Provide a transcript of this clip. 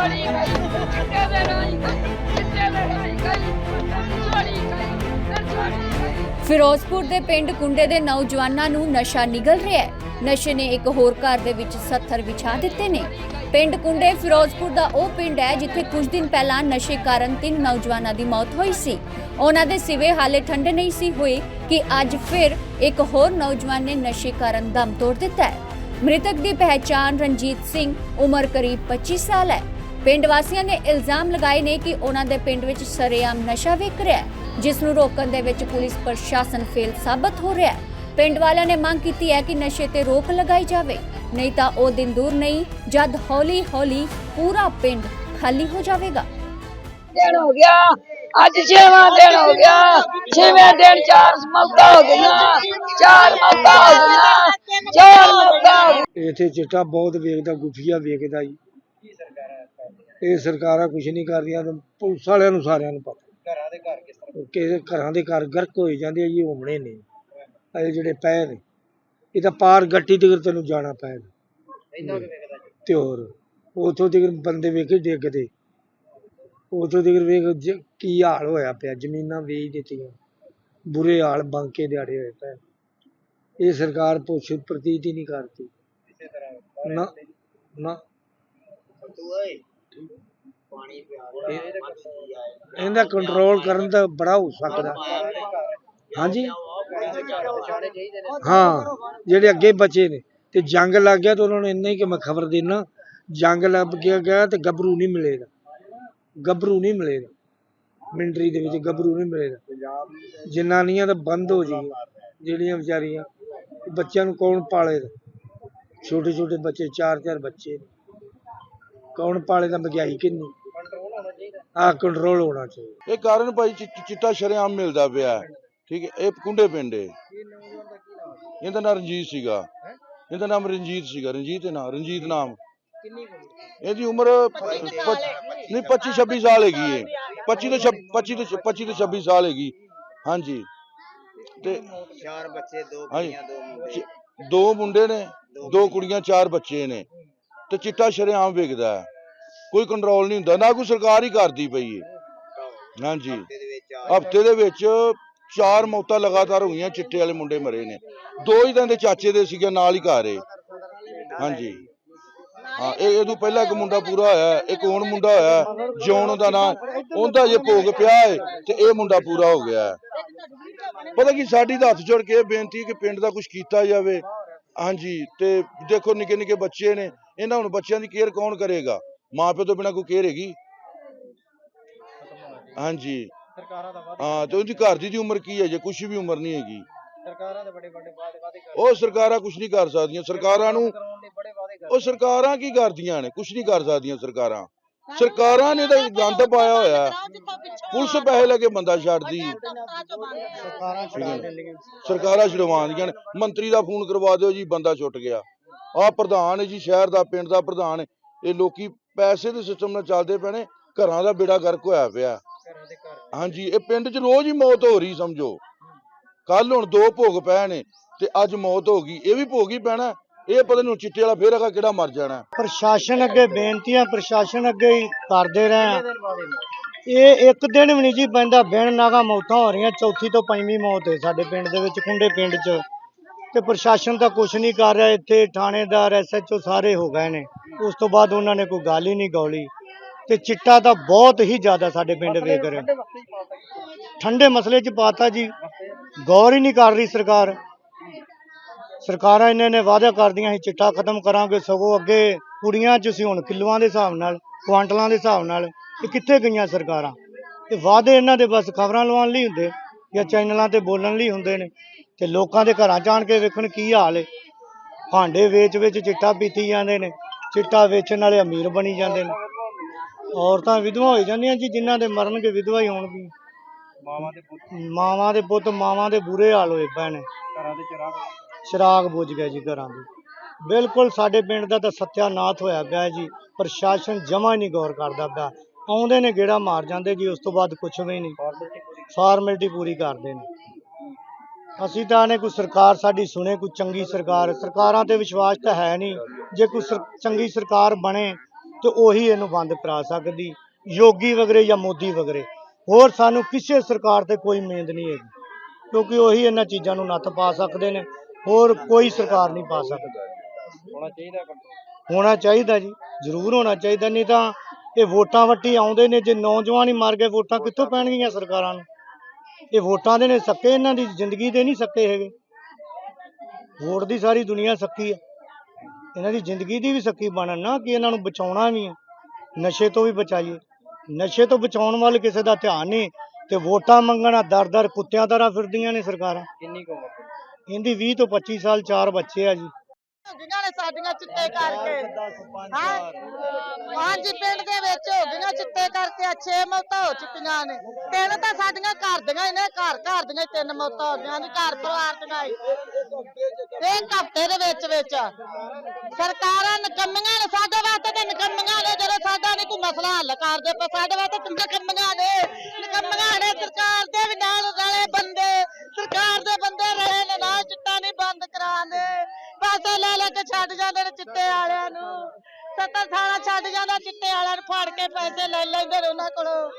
ਛੋੜੀ ਗਈ ਚਿੱਟੇ ਦੇ ਰਾਈ ਗਈ ਚਿੱਟੇ ਦੇ ਰਾਈ ਗਈ ਛੋੜੀ ਗਈ ਛੋੜੀ ਗਈ। ਫਿਰੋਜ਼ਪੁਰ ਦੇ ਪਿੰਡ ਕੁੰਡੇ ਦੇ ਨੌਜਵਾਨਾਂ ਨੂੰ ਨਸ਼ਾ ਨਿਗਲ ਰਿਹਾ ਹੈ। ਨਸ਼ੇ ਨੇ ਇੱਕ ਹੋਰ ਘਰ ਦੇ ਵਿੱਚ 70 ਵਿਛਾ ਦਿੱਤੇ ਨੇ। ਪਿੰਡ ਕੁੰਡੇ ਫਿਰੋਜ਼ਪੁਰ ਦਾ ਉਹ ਪਿੰਡ ਹੈ ਜਿੱਥੇ ਕੁਝ ਦਿਨ ਪਹਿਲਾਂ ਨਸ਼ੇ ਕਾਰਨ ਤਿੰਨ ਨੌਜਵਾਨਾਂ ਦੀ ਮੌਤ ਹੋਈ ਸੀ। ਉਹਨਾਂ ਦੇ ਸਿਵੇ ਹਾਲੇ ਠੰਡੇ ਨਹੀਂ ਸੀ ਹੋਏ ਕਿ ਅੱਜ ਫਿਰ ਇੱਕ ਹੋਰ ਨੌਜਵਾਨ ਨੇ ਨਸ਼ੇ ਕਾਰਨ ਦਮ ਤੋੜ ਦਿੱਤਾ ਹੈ। ਮ੍ਰਿਤਕ ਦੀ ਪਹਿਚਾਣ ਰਣਜੀਤ ਸਿੰਘ, ਉਮਰ ਕਰੀਬ 25 ਸਾਲ ਹੈ। ਪਿੰਡ ਵਾਸੀਆਂ ਨੇ ਇਲਜ਼ਾਮ ਲਗਾਏ ਨੇ ਕਿ ਉਹਨਾਂ ਦੇ ਪਿੰਡ ਵਿੱਚ ਸਰੇਆਮ ਨਸ਼ਾ ਵਿਕ ਰਿਹਾ ਹੈ ਜਿਸ ਨੂੰ ਰੋਕਣ ਦੇ ਵਿੱਚ ਪੁਲਿਸ ਪ੍ਰਸ਼ਾਸਨ ਫੇਲ ਸਾਬਤ ਹੋ ਰਿਹਾ ਹੈ। ਪਿੰਡ ਵਾਲਿਆਂ ਨੇ ਮੰਗ ਕੀਤੀ ਹੈ ਕਿ ਨਸ਼ੇ ਤੇ ਰੋਕ ਲਗਾਈ ਜਾਵੇ। ਨਹੀਂ ਤਾਂ ਉਹ ਦਿਨ ਦੂਰ ਨਹੀਂ ਜਦ ਹੌਲੀ-ਹੌਲੀ ਪੂਰਾ ਪਿੰਡ ਖਾਲੀ ਹੋ ਜਾਵੇਗਾ। ਦਿਨ ਹੋ ਗਿਆ। ਅੱਜ ਛੇਵਾਂ ਦਿਨ ਹੋ ਗਿਆ। ਛੇਵੇਂ ਦਿਨ ਚਾਰ ਮੌਤਾਂ ਹੋ ਗਈਆਂ। ਚਾਰ ਮੌਤਾਂ ਹੋ ਗਈਆਂ। ਚਾਰ ਮੌਤਾਂ ਇੱਥੇ ਚਿੱਟਾ ਬਹੁਤ ਵੇਖਦਾ ਗੁਫੀਆ ਵੇਖਦਾ ਜੀ। ਇਹ ਸਰਕਾਰਾਂ ਕੁਝ ਨਹੀਂ ਕਰਦੀਆਂ ਤੇ ਪੁਲਿਸ ਵਾਲਿਆਂ ਨੂੰ ਸਾਰਿਆਂ ਨੂੰ ਪਤਾ। ਘਰਾਂ ਦੇ ਘਰ ਕਿਸ ਤਰ੍ਹਾਂ? ਘਰਾਂ ਦੇ ਘਰ ਗਰਕ ਹੋਈ ਜਾਂਦੇ ਆ ਜੀ ਹੋਣੇ ਨੇ ਇਹ ਜਿਹੜੇ ਪਏ ਨੇ ਇਹ ਤਾਂ ਪਾਰ ਗੱਟੀ ਤੇ ਤੈਨੂੰ ਜਾਣਾ ਪੈਣਾ। ਤੇ ਹੋਰ ਉਥੋਂ ਤੱਕ ਬੰਦੇ ਵੇਖੇ ਡਿੱਗਦੇ ਉਥੋਂ ਤੱਕ ਵੇਖ ਕੀ ਹਾਲ ਹੋਇਆ ਪਿਆ ਜ਼ਮੀਨਾਂ ਵੇਚ ਦਿੱਤੀਆਂ। ਬੁਰੇ ਹਾਲ ਬੰਕੇ ਦਿਹਾੜੇ ਹੋਏ ਪਏ। ਇਹ ਸਰਕਾਰ ਪੁੱਛ ਪ੍ਰਤੀਤ ਹੀ ਨਹੀਂ ਕਰਦੀ। ਨਾ ਨਾ। ਇਹਦਾ ਕੰਟਰੋਲ ਕਰਨ ਦਾ ਬੜਾ ਹੋ ਸਕਦਾ। ਹਾਂਜੀ? ਹਾਂ ਜਿਹੜੇ ਅੱਗੇ ਬਚੇ ਨੇ ਤੇ ਜੰਗ ਲੱਗ ਗਿਆ ਤਾਂ ਉਹਨਾਂ ਨੂੰ ਇੰਨਾ ਹੀ ਕਿ ਮੈਂ ਖਬਰ ਦੇਣਾ ਜੰਗ ਲੱਗ ਗਿਆ ਗਿਆ ਤੇ ਗੱਭਰੂ ਨਹੀਂ ਮਿਲੇਗਾ। ਗੱਭਰੂ ਨਹੀਂ ਮਿਲੇਗਾ। ਮਿਲਟਰੀ ਦੇ ਵਿੱਚ ਗੱਭਰੂ ਨਹੀਂ ਮਿਲੇਗਾ। ਜਨਾਨੀਆਂ ਤਾਂ ਬੰਦ ਹੋ ਜੀ ਜਿਹੜੀਆਂ ਵਿਚਾਰੀਆਂ ਬੱਚਿਆਂ ਨੂੰ ਕੌਣ ਪਾਲੇਗਾ? ਛੋਟੇ ਛੋਟੇ ਬੱਚੇ ਚਾਰ ਚਾਰ ਬੱਚੇ। ਕੌਣ ਪਾਲੇਗਾ ਮਹਿੰਗਾਈ ਕਿੰਨੀ? ਕੰਟਰੋਲ ਹੋਣਾ ਚਾਹੀਦਾ। ਆ ਕੰਟਰੋਲ ਹੋਣਾ ਚਾਹੀਦਾ। ਇਹ ਕਾਰਨ ਭਾਈ ਚਿੱਟਾ ਸ਼ਰੇਆਮ ਮਿਲਦਾ ਪਿਆ। ਹੈ। ਠੀਕ ਹੈ ਇਹ ਕੁੰਡੇ ਪਿੰਡ ਹੈ ਇਹਦਾ ਨਾਮ ਰਣਜੀਤ ਸੀਗਾ। ਇਹਦਾ ਨਾਮ ਰਣਜੀਤ ਸੀਗਾ ਰਣਜੀਤ ਹੈ ਨਾ ਰਣਜੀਤ ਨਾਮ? ਇਹਦੀ ਉਮਰ ਪ- ਨਹੀਂ 25 26 ਸਾਲ ਹੈਗੀ ਹੈ 25 ਤੋਂ 25 ਤੋਂ 25 ਤੋਂ 26 ਸਾਲ ਹੈਗੀ। ਹਾਂਜੀ। ਤੇ ਚਾਰ ਬੱਚੇ ਦੋ ਹਾਂਜੀ। ਕੁੜੀਆਂ ਦੋ ਮੁੰਡੇ। ਚ- ਦੋ ਮੁੰਡੇ ਨੇ ਦੋ ਕੁੜੀਆਂ ਚਾਰ ਬੱਚੇ ਨੇ। ਤੇ ਚਿੱਟਾ ਸ਼ਰੇਆਮ ਵਿਕਦਾ ਹੈ ਕੋਈ ਕੰਟਰੋਲ ਨਹੀਂ ਹੁੰਦਾ ਨਾ ਕੋਈ ਸਰਕਾਰ ਹੀ ਕਰਦੀ ਪਈ ਹੈ ਹਾਂਜੀ। ਹਫ਼ਤੇ ਦੇ ਵਿੱਚ ਚਾਰ ਮੌਤਾਂ ਲਗਾਤਾਰ ਹੋਈਆਂ ਚਿੱਟੇ ਵਾਲੇ ਮੁੰਡੇ ਮਰੇ ਨੇ। ਦੋ ਹੀ ਤਾਂ ਦੇ ਚਾਚੇ ਦੇ ਸੀਗੇ ਨਾਲ ਹੀ ਘਰ ਏ। ਹਾਂਜੀ। ਹਾਂ ਇਹ ਇਹਦੋਂ ਪਹਿਲਾਂ ਇੱਕ ਮੁੰਡਾ ਪੂਰਾ ਹੋਇਆ ਇੱਕ ਹੁਣ ਮੁੰਡਾ ਹੋਇਆ ਹੈ, ਜੌਨ ਦਾ ਨਾਂ ਉਹਦਾ ਜੇ ਭੋਗ ਪਿਆ ਹੈ ਤੇ ਇਹ ਮੁੰਡਾ ਪੂਰਾ ਹੋ ਗਿਆ। ਹੈ। ਪਤਾ ਕੀ ਸਾਡੀ ਤਾਂ ਹੱਥ ਜੋੜ ਕੇ ਇਹ ਬੇਨਤੀ ਕਿ ਪਿੰਡ ਦਾ ਕੁਝ ਕੀਤਾ ਜਾਵੇ। ਹਾਂਜੀ ਤੇ ਦੇਖੋ ਨਿੱਕੇ ਨਿੱਕੇ ਬੱਚੇ ਨੇ ਇਹਨਾਂ ਹੁਣ ਬੱਚਿਆਂ ਦੀ ਕੇਅਰ ਕੌਣ ਕਰੇਗਾ? ਮਾਂ ਪਿਓ ਤੋਂ ਬਿਨਾ ਕੋਈ ਕੇਅਰ ਹੈਗੀ? ਹਾਂਜੀ। ਸਰਕਾਰਾਂ ਦਾ ਵਾਅਦੇ ਹਾਂ ਤੇ ਉਹਦੀ ਘਰ ਦੀ ਦੀ ਉਮਰ ਕੀ ਹੈ? ਜੇ ਕੁਛ ਵੀ ਉਮਰ ਨਹੀਂ ਹੈਗੀ। ਸਰਕਾਰਾਂ ਦੇ ਬੜੇ ਵੱਡੇ ਵਾਅਦੇ ਵਾਅਦੇ ਕਰ ਉਹ ਸਰਕਾਰਾਂ ਕੁਛ ਨਹੀਂ ਕਰ ਸਕਦੀਆਂ। ਸਰਕਾਰਾਂ ਨੂੰ ਉਹ ਸਰਕਾਰਾਂ ਕੀ ਕਰਦੀਆਂ ਨੇ? ਕੁਛ ਨਹੀਂ ਕਰ ਸਕਦੀਆਂ ਸਰਕਾਰਾਂ। ਸਰਕਾਰਾਂ ਨੇ ਤਾਂ ਗੰਦ ਪਾਇਆ ਹੋਇਆ। ਹੈ। ਪੁਲਿਸ ਪੈਸੇ ਲੈ ਕੇ ਬੰਦਾ ਛੱਡਦੀ। ਸਰਕਾਰਾਂ ਛਡਵਾਉਂਦੀਆਂ ਨੇ। ਮੰਤਰੀ ਦਾ ਫੋਨ ਕਰਵਾ ਦਿਓ ਜੀ ਬੰਦਾ ਛੁੱਟ ਗਿਆ। ਆਹ ਪ੍ਰਧਾਨ ਹੈ ਜੀ ਸ਼ਹਿਰ ਦਾ ਪਿੰਡ ਦਾ ਪ੍ਰਧਾਨ ਹੈ। ਇਹ ਲੋਕੀ ਪੈਸੇ ਦੇ ਸਿਸਟਮ ਨਾਲ ਚੱਲਦੇ ਨੇ ਘਰਾਂ ਦਾ ਬੇੜਾ ਗਰਕ ਹੋਇਆ ਪਿਆ। ਹਾਂਜੀ ਇਹ ਪਿੰਡ 'ਚ ਰੋਜ਼ ਹੀ ਮੌਤ ਹੋ ਰਹੀ ਸਮਝੋ। ਕੱਲ ਹੁਣ ਦੋ ਭੋਗ ਪਏ ਨੇ ਤੇ ਅੱਜ ਮੌਤ ਹੋ ਗਈ ਇਹ ਵੀ ਭੋਗ ਹੀ ਪੈਣਾ। ਇਹ ਪਤਾ ਨਹੀਂ ਚਿੱਟੇ ਵਾਲਾ ਫੇਰ ਅਗਾ ਕਿਹੜਾ ਮਰ ਜਾਣਾ। ਪ੍ਰਸ਼ਾਸਨ ਅੱਗੇ ਬੇਨਤੀਆਂ ਪ੍ਰਸ਼ਾਸਨ ਅੱਗੇ ਹੀ ਕਰਦੇ ਰਹੇ ਇਹ ਇੱਕ ਦਿਨ ਵੀ ਨਹੀਂ ਜੀ ਪੈਂਦਾ ਬਿਨ ਨਾਗਾ ਮੌਤਾਂ ਹੋ ਰਹੀਆਂ ਚੌਥੀ ਤੋਂ ਪੰਜਵੀਂ ਮੌਤ ਹੈ ਸਾਡੇ ਪਿੰਡ ਦੇ ਵਿੱਚ ਕੁੰਡੇ ਪਿੰਡ 'ਚ। ਤੇ ਪ੍ਰਸ਼ਾਸਨ ਤਾਂ ਕੁਝ ਨਹੀਂ ਕਰ ਰਿਹਾ ਇੱਥੇ ਥਾਣੇਦਾਰ ਐਸਐਚਓ ਸਾਰੇ ਹੋ ਗਏ ਨੇ। ਉਸ ਤੋਂ ਬਾਅਦ ਉਹਨਾਂ ਨੇ ਕੋਈ ਗੱਲ ਹੀ ਨਹੀਂ ਗੌਲੀ। ਤੇ ਚਿੱਟਾ ਤਾਂ ਬਹੁਤ ਹੀ ਜ਼ਿਆਦਾ ਸਾਡੇ ਪਿੰਡ ਵੇਖ ਰਿਹਾ। ਠੰਡੇ ਮਸਲੇ 'ਚ ਪਾਤਾ ਜੀ। ਗੌਰ ਹੀ ਨਹੀਂ ਕਰ ਰਹੀ ਸਰਕਾਰ। ਸਰਕਾਰਾਂ ਇੰਨੇ ਨੇ ਵਾਅਦਾ ਕਰਦੀਆਂ ਸੀ ਚਿੱਟਾ ਖਤਮ ਕਰਾਂਗੇ ਸਗੋਂ ਅੱਗੇ ਕੁੜੀਆਂ 'ਚ ਸੀ ਹੁਣ ਕਿਲੋਆਂ ਦੇ ਹਿਸਾਬ ਨਾਲ ਕੁਆਂਟਲਾਂ ਦੇ ਹਿਸਾਬ ਨਾਲ ਇਹ ਕਿੱਥੇ ਗਈਆਂ ਸਰਕਾਰਾਂ? ਇਹ ਵਾਅਦੇ ਇਹਨਾਂ ਦੇ ਬਸ ਖਬਰਾਂ ਲਵਾਉਣ ਲਈ ਹੁੰਦੇ ਜਾਂ ਚੈਨਲਾਂ ਤੇ ਬੋਲਣ ਲਈ ਹੁੰਦੇ ਨੇ। ਤੇ ਲੋਕਾਂ ਦੇ ਘਰਾਂ ਜਾਣ ਕੇ ਵੇਖਣ ਕੀ ਹਾਲ ਹੈ ਭਾਂਡੇ ਵੇਚ ਵੇਚ ਚਿੱਟਾ ਪੀਤੀ ਜਾਂਦੇ ਨੇ ਚਿੱਟਾ ਵੇਚਣ ਵਾਲੇ ਅਮੀਰ ਬਣੀ ਜਾਂਦੇ ਨੇ। ਔਰਤਾਂ ਵਿਧਵਾ ਹੋ ਜਾਂਦੀਆਂ ਜੀ ਜਿਨ੍ਹਾਂ ਦੇ ਮਰਨਗੇ ਵਿਧਵਾ ਹੀ ਹੋਣਗੀਆਂ। ਮਾਵਾਂ ਦੇ ਪੁੱਤ। ਮਾਵਾਂ ਦੇ ਪੁੱਤ ਮਾਵਾਂ ਦੇ ਬੁਰੇ ਹਾਲ ਹੋਏ ਪਏ ਨੇ। ਘਰਾਂ ਦੇ ਚਿਰਾਗ ਚਿਰਾਗ ਬੁਝ ਗਏ ਜੀ ਘਰਾਂ ਦੇ। ਬਿਲਕੁਲ ਸਾਡੇ ਪਿੰਡ ਦਾ ਤਾਂ ਸੱਤਿਆਨਾਥ ਹੋਇਆ ਪਿਆ ਜੀ ਪ੍ਰਸ਼ਾਸਨ ਜਮਾ ਨਹੀਂ ਗੌਰ ਕਰਦਾ ਪਿਆ। ਆਉਂਦੇ ਨੇ ਗੇੜਾ ਮਾਰ ਜਾਂਦੇ ਜੀ ਉਸ ਤੋਂ ਬਾਅਦ ਕੁਝ ਵੀ ਨਹੀਂ। ਫਾਰਮੈਲਿਟੀ ਪੂਰੀ ਕਰਦੇ ਨੇ। ਅਸੀਂ ਤਾਂ ਨੇ ਕੋਈ ਸਰਕਾਰ ਸਾਡੀ ਸੁਣੇ ਕੋਈ ਚੰਗੀ ਸਰਕਾਰ। ਸਰਕਾਰਾਂ ਤੇ ਵਿਸ਼ਵਾਸ ਤਾਂ ਹੈ ਨਹੀਂ। ਜੇ ਕੋਈ ਚੰਗੀ ਸਰਕਾਰ ਬਣੇ ਤੇ ਉਹੀ ਇਹਨੂੰ ਬੰਦ ਕਰਾ ਸਕਦੀ। ਯੋਗੀ ਵਗਰੇ ਜਾਂ ਮੋਦੀ ਵਗਰੇ। ਹੋਰ ਸਾਨੂੰ ਕਿਸੇ ਸਰਕਾਰ ਤੇ ਕੋਈ ਉਮੀਦ ਨਹੀਂ ਹੈਗੀ। ਕਿਉਂਕਿ ਉਹੀ ਇਹਨਾਂ ਚੀਜ਼ਾਂ ਨੂੰ ਨੱਥ ਪਾ ਸਕਦੇ ਨੇ। ਹੋਰ ਕੋਈ ਸਰਕਾਰ ਨਹੀਂ ਪਾ ਸਕਦੀ। ਹੋਣਾ ਚਾਹੀਦਾ। ਹੋਣਾ ਚਾਹੀਦਾ ਜੀ। ਜ਼ਰੂਰ ਹੋਣਾ ਚਾਹੀਦਾ। ਨਹੀਂ ਤਾਂ ਇਹ ਵੋਟਾਂ ਵੱਟੀ ਆਉਂਦੇ ਨੇ। ਜੇ ਨੌਜਵਾਨ ਹੀ ਮਰ ਗਏ ਵੋਟਾਂ ਕਿੱਥੋਂ ਪੈਣਗੀਆਂ ਸਰਕਾਰਾਂ ਨੂੰ? ਇਹ ਵੋਟਾਂ ਦੇ ਨੇ ਸੱਕੇ ਇਹਨਾਂ ਦੀ ਜ਼ਿੰਦਗੀ ਦੇ ਨਹੀਂ ਸੱਕੇ ਹੈਗੇ। ਵੋਟ ਦੀ ਸਾਰੀ ਦੁਨੀਆ ਸੱਕੀ ਹੈ ਇਹਨਾਂ ਦੀ ਜ਼ਿੰਦਗੀ ਦੀ ਵੀ ਸੱਕੀ ਬਣਨ ਨਾ ਕਿ ਇਹਨਾਂ ਨੂੰ ਬਚਾਉਣਾ ਵੀ ਹੈ ਨਸ਼ੇ ਤੋਂ ਵੀ ਬਚਾਈਏ। ਨਸ਼ੇ ਤੋਂ ਬਚਾਉਣ ਵੱਲ ਕਿਸੇ ਦਾ ਧਿਆਨ ਨਹੀਂ। ਤੇ ਵੋਟਾਂ ਮੰਗਣਾ ਦਰ ਦਰ ਕੁੱਤਿਆਂ ਤਰ੍ਹਾਂ ਫਿਰਦੀਆਂ ਨੇ ਸਰਕਾਰਾਂ। ਕਿੰਨੀ ਕੁ ਉਮਰ? ਇਹਦੀ 20 ਤੋਂ 25 ਸਾਲ ਚਾਰ ਬੱਚੇ ਆ ਜੀ। ਗਈਆਂ ਨੇ ਸਾਡੀਆਂ ਚਿੱਟੇ ਕਰਕੇ। ਹਾਂ? ਹਾਂਜੀ ਪਿੰਡ ਦੇ ਵਿੱਚ ਹੋ ਗਈਆਂ ਚਿੱਟੇ ਕਰਕੇ ਆ ਛੇ ਮੌਤਾਂ ਹੋ ਚੁੱਕੀਆਂ ਨੇ। ਤਿੰਨ ਤਾਂ ਸਾਡੀਆਂ ਘਰ ਦੀਆਂ ਹੀ ਨੇ ਘਰ ਘਰ ਦੀਆਂ ਹੀ ਤਿੰਨ ਮੌਤਾਂ ਹੋ ਗਈਆਂ ਨੇ ਘਰ ਪਰਿਵਾਰ ਦੀਆਂ ਹੀ। ਇੱਕ ਹਫ਼ਤੇ ਦੇ ਵਿੱਚ ਵਿੱਚ। ਸਰਕਾਰਾਂ ਨਕੰਮੀਆਂ ਨੇ ਸਾਡੇ ਵਾਸਤੇ ਤਾਂ ਨਕੰਮੀਆਂ ਨੇ ਜਦੋਂ ਸਾਡਾ ਨਹੀਂ ਕੋਈ ਮਸਲਾ ਹੱਲ ਕਰਦੇ ਪਰ ਸਾਡੇ ਵਾਸਤੇ ਨਕੰਮੀਆਂ ਨੇ। ਲੈ ਲੈ ਕੇ ਛੱਡ ਜਾਂਦੇ ਨੇ ਚਿੱਟੇ ਵਾਲਿਆਂ ਨੂੰ। ਸੱਤਰ ਥਾਣਾ ਛੱਡ ਜਾਂਦਾ, ਚਿੱਟੇ ਵਾਲਿਆਂ ਨੂੰ ਫੜ ਕੇ ਪੈਸੇ ਲੈ ਲੈਂਦੇ ਨੇ ਉਹਨਾਂ ਕੋਲੋਂ।